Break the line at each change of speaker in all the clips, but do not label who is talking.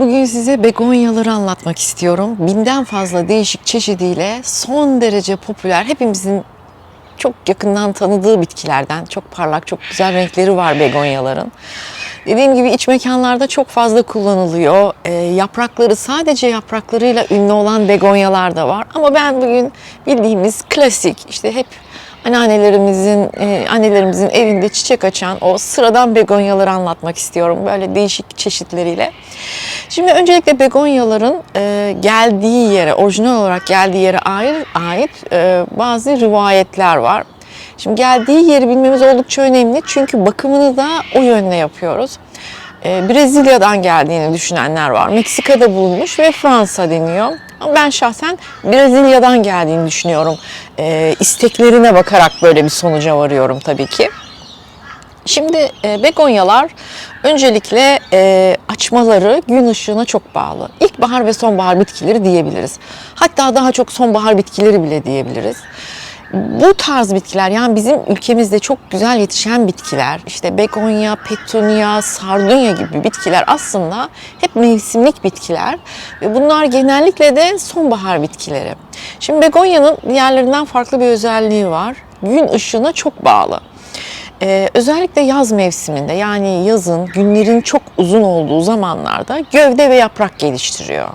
Bugün size begonyaları anlatmak istiyorum. Binden fazla değişik çeşidiyle son derece popüler, hepimizin çok yakından tanıdığı bitkilerden. Çok parlak, çok güzel renkleri var begonyaların. Dediğim gibi iç mekanlarda çok fazla kullanılıyor. Ee, yaprakları sadece yapraklarıyla ünlü olan begonyalar da var. Ama ben bugün bildiğimiz klasik, işte hep anneannelerimizin, e, annelerimizin evinde çiçek açan o sıradan begonyaları anlatmak istiyorum. Böyle değişik çeşitleriyle. Şimdi öncelikle begonyaların e, geldiği yere, orijinal olarak geldiği yere ait, ait e, bazı rivayetler var. Şimdi geldiği yeri bilmemiz oldukça önemli çünkü bakımını da o yönde yapıyoruz. E, Brezilya'dan geldiğini düşünenler var. Meksika'da bulunmuş ve Fransa deniyor. Ama ben şahsen Brezilya'dan geldiğini düşünüyorum. E, isteklerine bakarak böyle bir sonuca varıyorum tabii ki. Şimdi e, begonyalar öncelikle e, açmaları gün ışığına çok bağlı. İlkbahar ve sonbahar bitkileri diyebiliriz. Hatta daha çok sonbahar bitkileri bile diyebiliriz. Bu tarz bitkiler yani bizim ülkemizde çok güzel yetişen bitkiler işte begonya, petunia, sardunya gibi bitkiler aslında hep mevsimlik bitkiler ve bunlar genellikle de sonbahar bitkileri. Şimdi begonyanın diğerlerinden farklı bir özelliği var. Gün ışığına çok bağlı. Ee, özellikle yaz mevsiminde yani yazın günlerin çok uzun olduğu zamanlarda gövde ve yaprak geliştiriyor.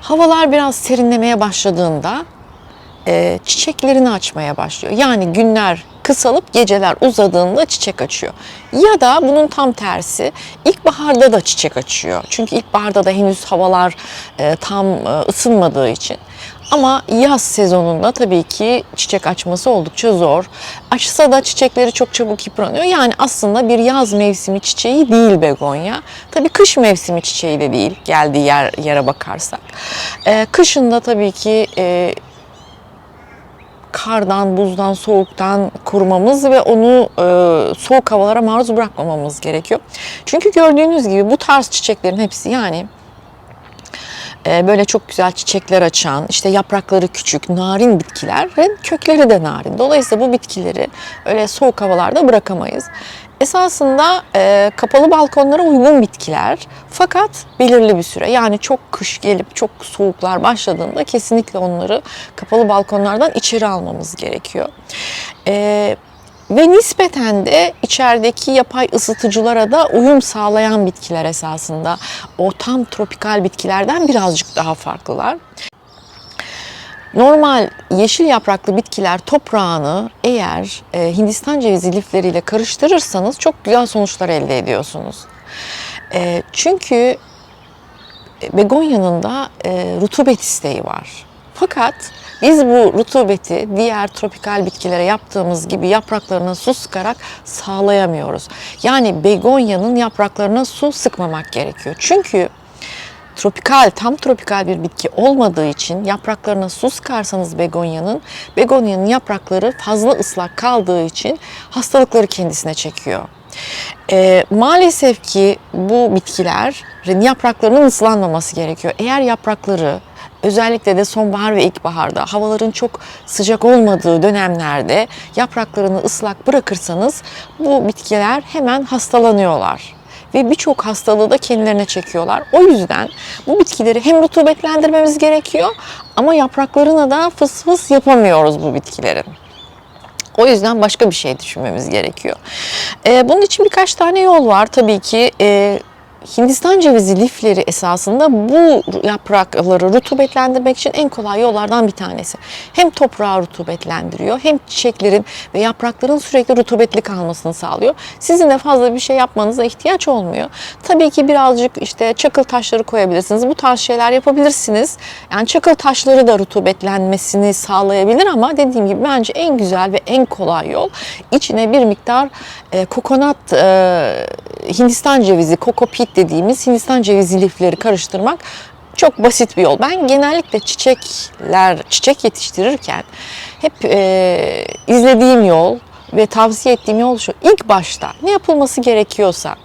Havalar biraz serinlemeye başladığında e, çiçeklerini açmaya başlıyor. Yani günler kısalıp geceler uzadığında çiçek açıyor. Ya da bunun tam tersi ilkbaharda da çiçek açıyor. Çünkü ilkbaharda da henüz havalar e, tam e, ısınmadığı için. Ama yaz sezonunda tabii ki çiçek açması oldukça zor. Açsa da çiçekleri çok çabuk yıpranıyor. Yani aslında bir yaz mevsimi çiçeği değil begonya. Tabii kış mevsimi çiçeği de değil geldiği yer, yere bakarsak. Ee, kışında tabii ki e, kardan, buzdan, soğuktan korumamız ve onu e, soğuk havalara maruz bırakmamamız gerekiyor. Çünkü gördüğünüz gibi bu tarz çiçeklerin hepsi yani e, böyle çok güzel çiçekler açan, işte yaprakları küçük, narin bitkilerin kökleri de narin. Dolayısıyla bu bitkileri öyle soğuk havalarda bırakamayız. Esasında e, kapalı balkonlara uygun bitkiler fakat belirli bir süre yani çok kış gelip çok soğuklar başladığında kesinlikle onları kapalı balkonlardan içeri almamız gerekiyor. E, ve nispeten de içerideki yapay ısıtıcılara da uyum sağlayan bitkiler esasında. O tam tropikal bitkilerden birazcık daha farklılar. Normal yeşil yapraklı bitkiler toprağını eğer e, Hindistan cevizi lifleriyle karıştırırsanız çok güzel sonuçlar elde ediyorsunuz. E, çünkü begonyanın da e, rutubet isteği var. Fakat biz bu rutubeti diğer tropikal bitkilere yaptığımız gibi yapraklarına su sıkarak sağlayamıyoruz. Yani begonyanın yapraklarına su sıkmamak gerekiyor. Çünkü tropikal, tam tropikal bir bitki olmadığı için yapraklarına su sıkarsanız begonyanın, begonyanın yaprakları fazla ıslak kaldığı için hastalıkları kendisine çekiyor. E, maalesef ki bu bitkilerin yapraklarının ıslanmaması gerekiyor. Eğer yaprakları özellikle de sonbahar ve ilkbaharda havaların çok sıcak olmadığı dönemlerde yapraklarını ıslak bırakırsanız bu bitkiler hemen hastalanıyorlar ve birçok hastalığı da kendilerine çekiyorlar. O yüzden bu bitkileri hem rutubetlendirmemiz gerekiyor ama yapraklarına da fıs fıs yapamıyoruz bu bitkilerin. O yüzden başka bir şey düşünmemiz gerekiyor. Ee, bunun için birkaç tane yol var. Tabii ki e, Hindistan cevizi lifleri esasında bu yaprakları rutubetlendirmek için en kolay yollardan bir tanesi. Hem toprağı rutubetlendiriyor hem çiçeklerin ve yaprakların sürekli rutubetli kalmasını sağlıyor. Sizin de fazla bir şey yapmanıza ihtiyaç olmuyor. Tabii ki birazcık işte çakıl taşları koyabilirsiniz. Bu tarz şeyler yapabilirsiniz. Yani çakıl taşları da rutubetlenmesini sağlayabilir ama dediğim gibi bence en güzel ve en kolay yol içine bir miktar e, kokonat e, Hindistan cevizi, kokopit dediğimiz Hindistan cevizi lifleri karıştırmak çok basit bir yol. Ben genellikle çiçekler, çiçek yetiştirirken hep e, izlediğim yol ve tavsiye ettiğim yol şu. İlk başta ne yapılması gerekiyorsa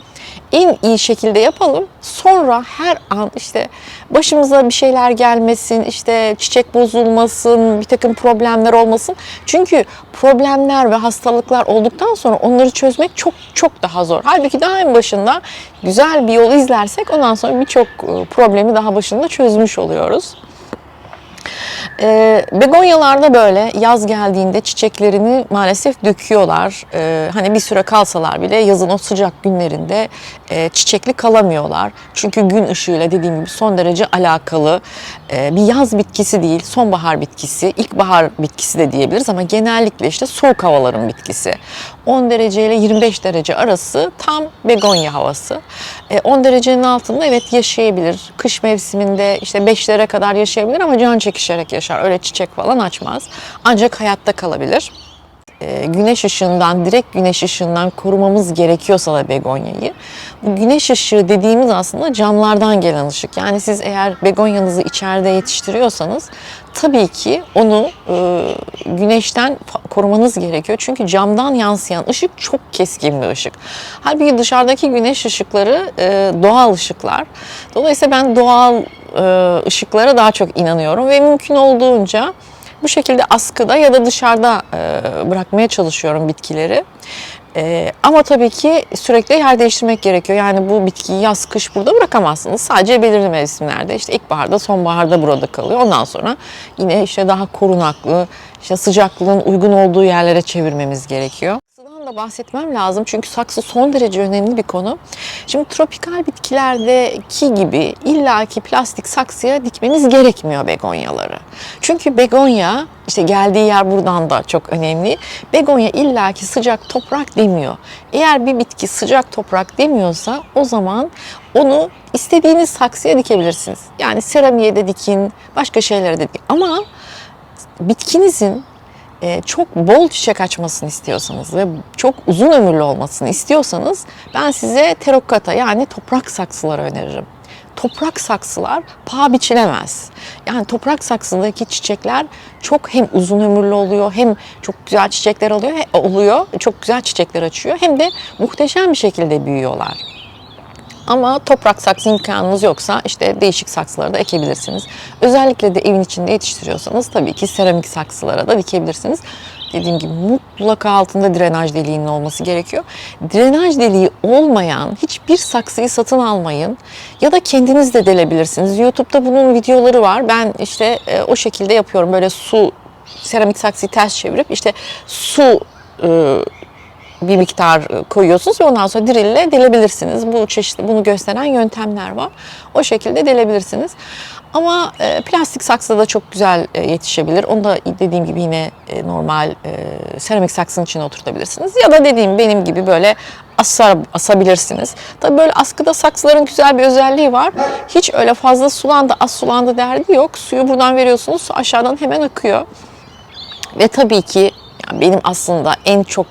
en iyi şekilde yapalım. Sonra her an işte başımıza bir şeyler gelmesin, işte çiçek bozulmasın, bir takım problemler olmasın. Çünkü problemler ve hastalıklar olduktan sonra onları çözmek çok çok daha zor. Halbuki daha en başında güzel bir yol izlersek ondan sonra birçok e, problemi daha başında çözmüş oluyoruz. E, begonyalarda böyle yaz geldiğinde çiçeklerini maalesef döküyorlar. E, hani bir süre kalsalar bile yazın o sıcak günlerinde e, çiçekli kalamıyorlar. Çünkü gün ışığıyla dediğim gibi son derece alakalı. E, bir yaz bitkisi değil, sonbahar bitkisi, ilkbahar bitkisi de diyebiliriz ama genellikle işte soğuk havaların bitkisi. 10 derece ile 25 derece arası tam begonya havası. E, 10 derecenin altında evet yaşayabilir. Kış mevsiminde işte 5'lere kadar yaşayabilir ama can çekişerek yaşar. Öyle çiçek falan açmaz. Ancak hayatta kalabilir. E, güneş ışığından, direkt güneş ışığından korumamız gerekiyorsa da begonyayı. Bu güneş ışığı dediğimiz aslında camlardan gelen ışık. Yani siz eğer begonyanızı içeride yetiştiriyorsanız tabii ki onu e, güneşten korumanız gerekiyor. Çünkü camdan yansıyan ışık çok keskin bir ışık. Halbuki dışarıdaki güneş ışıkları e, doğal ışıklar. Dolayısıyla ben doğal e, ışıklara daha çok inanıyorum ve mümkün olduğunca bu şekilde askıda ya da dışarıda e, bırakmaya çalışıyorum bitkileri. E, ama tabii ki sürekli yer değiştirmek gerekiyor. Yani bu bitkiyi yaz kış burada bırakamazsınız. Sadece belirli mevsimlerde işte ilkbaharda sonbaharda burada kalıyor. Ondan sonra yine işte daha korunaklı işte sıcaklığın uygun olduğu yerlere çevirmemiz gerekiyor. Da bahsetmem lazım çünkü saksı son derece önemli bir konu. Şimdi tropikal bitkilerdeki gibi illaki plastik saksıya dikmeniz gerekmiyor begonyaları. Çünkü begonya işte geldiği yer buradan da çok önemli. Begonya illaki sıcak toprak demiyor. Eğer bir bitki sıcak toprak demiyorsa o zaman onu istediğiniz saksıya dikebilirsiniz. Yani seramiğe de dikin, başka şeylere de dikin. Ama bitkinizin çok bol çiçek açmasını istiyorsanız ve çok uzun ömürlü olmasını istiyorsanız ben size terokata yani toprak saksıları öneririm. Toprak saksılar paha biçilemez. Yani toprak saksıdaki çiçekler çok hem uzun ömürlü oluyor hem çok güzel çiçekler alıyor, he- oluyor, çok güzel çiçekler açıyor hem de muhteşem bir şekilde büyüyorlar. Ama toprak saksı imkanınız yoksa işte değişik saksılara da ekebilirsiniz. Özellikle de evin içinde yetiştiriyorsanız tabii ki seramik saksılara da dikebilirsiniz. Dediğim gibi mutlaka altında drenaj deliğinin olması gerekiyor. Drenaj deliği olmayan hiçbir saksıyı satın almayın. Ya da kendiniz de delebilirsiniz. YouTube'da bunun videoları var. Ben işte e, o şekilde yapıyorum. Böyle su, seramik saksıyı ters çevirip işte su e, bir miktar koyuyorsunuz ve ondan sonra dirille delebilirsiniz. Bu çeşitli bunu gösteren yöntemler var. O şekilde delebilirsiniz. Ama e, plastik saksıda da çok güzel e, yetişebilir. Onu da dediğim gibi yine e, normal e, seramik saksının içine oturtabilirsiniz. Ya da dediğim benim gibi böyle asar, asabilirsiniz. Tabii böyle askıda saksıların güzel bir özelliği var. Hiç öyle fazla sulandı, az sulandı derdi yok. Suyu buradan veriyorsunuz, su aşağıdan hemen akıyor. Ve tabii ki yani benim aslında en çok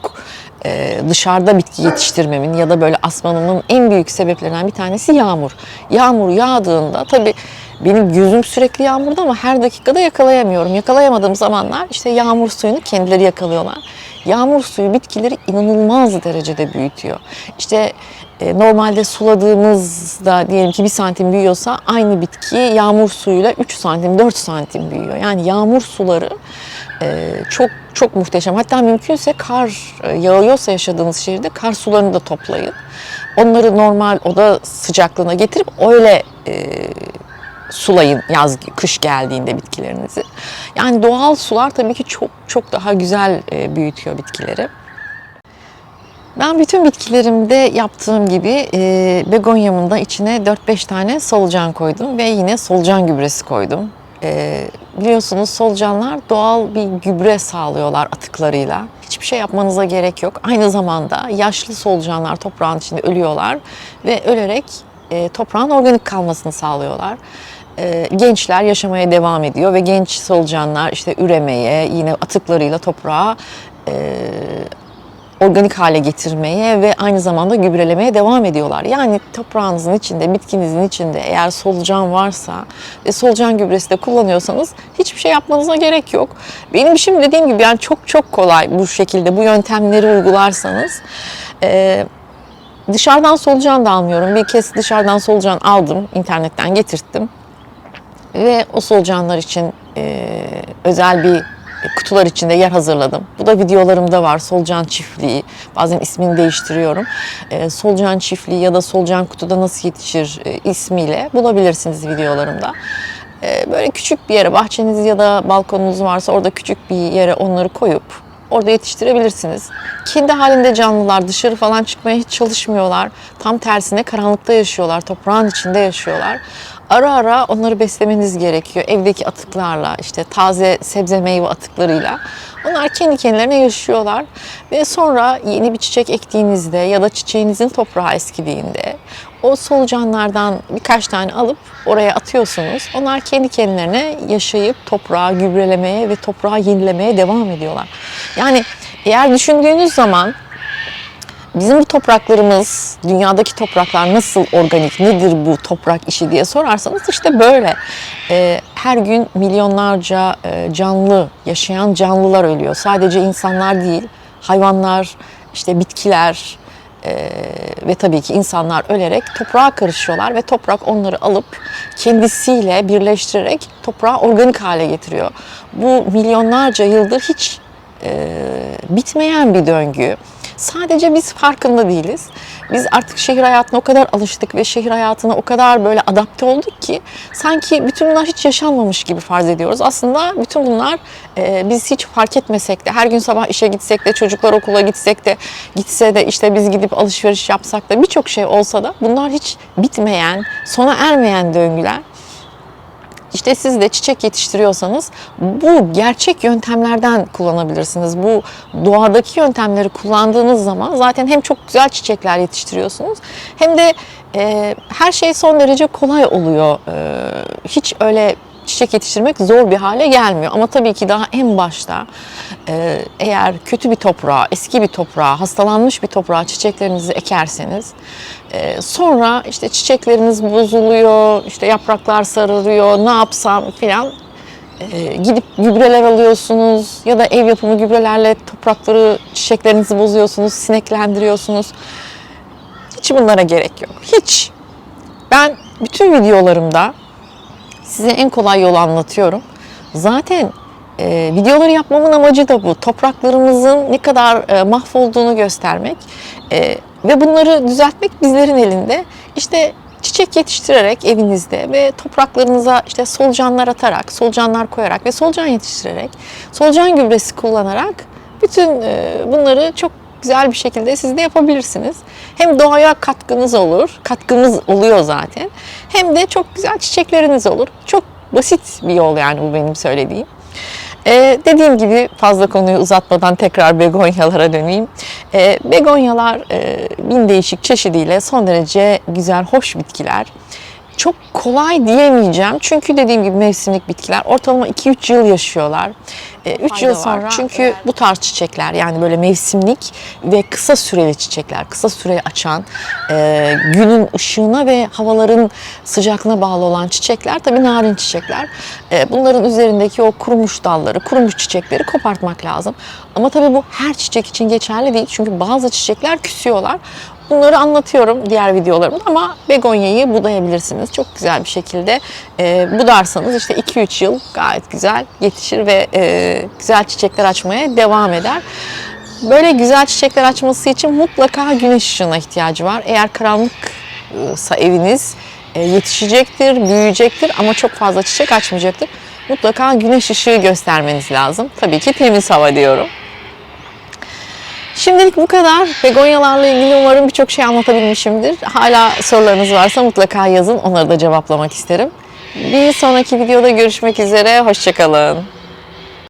e, dışarıda bitki yetiştirmemin ya da böyle asmanımın en büyük sebeplerinden bir tanesi yağmur. Yağmur yağdığında tabii benim gözüm sürekli yağmurda ama her dakikada yakalayamıyorum. Yakalayamadığım zamanlar işte yağmur suyunu kendileri yakalıyorlar. Yağmur suyu bitkileri inanılmaz derecede büyütüyor. İşte e, normalde suladığımızda diyelim ki bir santim büyüyorsa aynı bitki yağmur suyuyla 3 santim 4 santim büyüyor. Yani yağmur suları e, çok çok muhteşem. Hatta mümkünse kar e, yağıyorsa yaşadığınız şehirde kar sularını da toplayın. Onları normal oda sıcaklığına getirip öyle sulayın yaz kış geldiğinde bitkilerinizi. Yani doğal sular tabii ki çok çok daha güzel e, büyütüyor bitkileri. Ben bütün bitkilerimde yaptığım gibi e, begonyamın da içine 4-5 tane solucan koydum ve yine solucan gübresi koydum. E, biliyorsunuz solucanlar doğal bir gübre sağlıyorlar atıklarıyla. Hiçbir şey yapmanıza gerek yok. Aynı zamanda yaşlı solucanlar toprağın içinde ölüyorlar ve ölerek e, toprağın organik kalmasını sağlıyorlar. E, gençler yaşamaya devam ediyor ve genç solucanlar işte üremeye, yine atıklarıyla toprağa e, organik hale getirmeye ve aynı zamanda gübrelemeye devam ediyorlar. Yani toprağınızın içinde, bitkinizin içinde eğer solucan varsa ve solucan gübresi de kullanıyorsanız hiçbir şey yapmanıza gerek yok. Benim işim dediğim gibi yani çok çok kolay bu şekilde bu yöntemleri uygularsanız. Ee, dışarıdan solucan da almıyorum. Bir kez dışarıdan solucan aldım, internetten getirttim. Ve o solucanlar için e, özel bir kutular içinde yer hazırladım. Bu da videolarımda var. Solucan çiftliği. Bazen ismini değiştiriyorum. E, solucan çiftliği ya da solucan kutuda nasıl yetişir e, ismiyle bulabilirsiniz videolarımda. E, böyle küçük bir yere, bahçeniz ya da balkonunuz varsa orada küçük bir yere onları koyup orada yetiştirebilirsiniz. Kendi halinde canlılar dışarı falan çıkmaya hiç çalışmıyorlar. Tam tersine karanlıkta yaşıyorlar, toprağın içinde yaşıyorlar. Ara ara onları beslemeniz gerekiyor. Evdeki atıklarla, işte taze sebze meyve atıklarıyla. Onlar kendi kendilerine yaşıyorlar. Ve sonra yeni bir çiçek ektiğinizde ya da çiçeğinizin toprağı eskidiğinde o solucanlardan birkaç tane alıp oraya atıyorsunuz. Onlar kendi kendilerine yaşayıp toprağı gübrelemeye ve toprağı yenilemeye devam ediyorlar. Yani eğer düşündüğünüz zaman bizim bu topraklarımız, dünyadaki topraklar nasıl organik, nedir bu toprak işi diye sorarsanız işte böyle. Ee, her gün milyonlarca e, canlı, yaşayan canlılar ölüyor. Sadece insanlar değil, hayvanlar, işte bitkiler, ee, ve tabii ki insanlar ölerek toprağa karışıyorlar ve toprak onları alıp kendisiyle birleştirerek toprağı organik hale getiriyor. Bu milyonlarca yıldır hiç e, bitmeyen bir döngü. Sadece biz farkında değiliz. Biz artık şehir hayatına o kadar alıştık ve şehir hayatına o kadar böyle adapte olduk ki sanki bütün bunlar hiç yaşanmamış gibi farz ediyoruz. Aslında bütün bunlar e, biz hiç fark etmesek de her gün sabah işe gitsek de çocuklar okula gitsek de gitse de işte biz gidip alışveriş yapsak da birçok şey olsa da bunlar hiç bitmeyen, sona ermeyen döngüler. İşte siz de çiçek yetiştiriyorsanız bu gerçek yöntemlerden kullanabilirsiniz. Bu doğadaki yöntemleri kullandığınız zaman zaten hem çok güzel çiçekler yetiştiriyorsunuz hem de e, her şey son derece kolay oluyor. E, hiç öyle çiçek yetiştirmek zor bir hale gelmiyor. Ama tabii ki daha en başta e, eğer kötü bir toprağa, eski bir toprağa, hastalanmış bir toprağa çiçeklerinizi ekerseniz e, sonra işte çiçekleriniz bozuluyor, işte yapraklar sararıyor, ne yapsam filan e, gidip gübreler alıyorsunuz ya da ev yapımı gübrelerle toprakları, çiçeklerinizi bozuyorsunuz, sineklendiriyorsunuz. Hiç bunlara gerek yok. Hiç. Ben bütün videolarımda size en kolay yolu anlatıyorum. Zaten e, videoları yapmamın amacı da bu. Topraklarımızın ne kadar e, mahvolduğunu göstermek e, ve bunları düzeltmek bizlerin elinde. İşte çiçek yetiştirerek evinizde ve topraklarınıza işte solucanlar atarak, solucanlar koyarak ve solucan yetiştirerek, solucan gübresi kullanarak bütün e, bunları çok güzel bir şekilde siz de yapabilirsiniz. Hem doğaya katkınız olur, katkımız oluyor zaten. Hem de çok güzel çiçekleriniz olur. Çok basit bir yol yani bu benim söylediğim. Ee, dediğim gibi fazla konuyu uzatmadan tekrar begonyalara döneyim. Ee, begonyalar e, bin değişik çeşidiyle son derece güzel, hoş bitkiler. Çok kolay diyemeyeceğim çünkü dediğim gibi mevsimlik bitkiler ortalama 2-3 yıl yaşıyorlar. 3 yıl sonra çünkü bu tarz çiçekler yani böyle mevsimlik ve kısa süreli çiçekler, kısa süreli açan, e, günün ışığına ve havaların sıcaklığına bağlı olan çiçekler tabii narin çiçekler. E, bunların üzerindeki o kurumuş dalları, kurumuş çiçekleri kopartmak lazım. Ama tabii bu her çiçek için geçerli değil çünkü bazı çiçekler küsüyorlar. Bunları anlatıyorum diğer videolarımda ama begonyayı budayabilirsiniz. Çok güzel bir şekilde e, budarsanız işte 2-3 yıl gayet güzel yetişir ve e, güzel çiçekler açmaya devam eder. Böyle güzel çiçekler açması için mutlaka güneş ışığına ihtiyacı var. Eğer karanlıksa eviniz e, yetişecektir, büyüyecektir ama çok fazla çiçek açmayacaktır. Mutlaka güneş ışığı göstermeniz lazım. Tabii ki temiz hava diyorum. Şimdilik bu kadar. Begonyalarla ilgili umarım birçok şey anlatabilmişimdir. Hala sorularınız varsa mutlaka yazın. Onları da cevaplamak isterim. Bir sonraki videoda görüşmek üzere. Hoşçakalın.